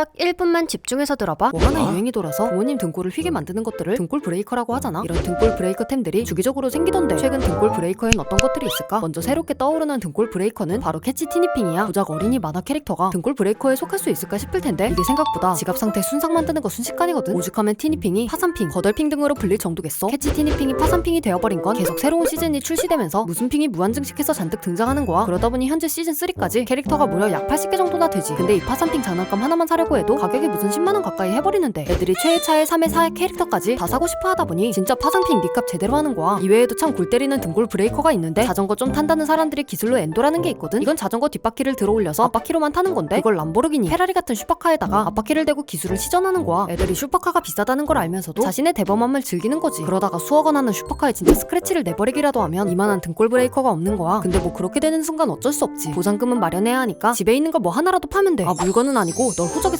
딱 1분만 집중해서 들어봐. 뭐 하나 유행이 돌아서 부모님 등골을 휘게 만드는 것들을 등골 브레이커라고 하잖아. 이런 등골 브레이커 템들이 주기적으로 생기던데 최근 등골 브레이커엔 어떤 것들이 있을까? 먼저 새롭게 떠오르는 등골 브레이커는 바로 캐치 티니핑이야. 고작 어린이 만화 캐릭터가 등골 브레이커에 속할 수 있을까 싶을 텐데 이게 생각보다 지갑 상태 순삭 만드는 거 순식간이거든. 오죽하면 티니핑이 파산핑, 거덜핑 등으로 불릴 정도겠어. 캐치 티니핑이 파산핑이 되어버린 건 계속 새로운 시즌이 출시되면서 무슨 핑이 무한증식해서 잔뜩 등장하는 거야. 그러다 보니 현재 시즌 3까지 캐릭터가 무려 약 80개 정도나 되지. 근데 이 파산핑 장난감 하나만 사려고 해도 가격이 무슨 10만 원 가까이 해버리는데 애들이 최애차의 3회 4회 캐릭터까지 다 사고 싶어 하다 보니 진짜 파산핑 니값 제대로 하는 거야. 이외에도 참 골 때리는 등골 브레이커가 있는데 자전거 좀 탄다는 사람들이 기술로 엔도라는 게 있거든. 이건 자전거 뒷바퀴를 들어 올려서 앞바퀴로만 타는 건데 이걸 람보르기니, 페라리 같은 슈퍼카에다가 앞바퀴를 대고 기술을 시전하는 거야. 애들이 슈퍼카가 비싸다는 걸 알면서도 자신의 대범함을 즐기는 거지. 그러다가 수억 원 하는 슈퍼카에 진짜 스크래치를 내버리기라도 하면 이만한 등골 브레이커가 없는 거야. 근데 뭐 그렇게 되는 순간 어쩔 수 없지. 보상금은 마련해야 하니까 집에 있는 거 뭐 하나라도 파면 돼. 아 물건은 아니고 널 호적에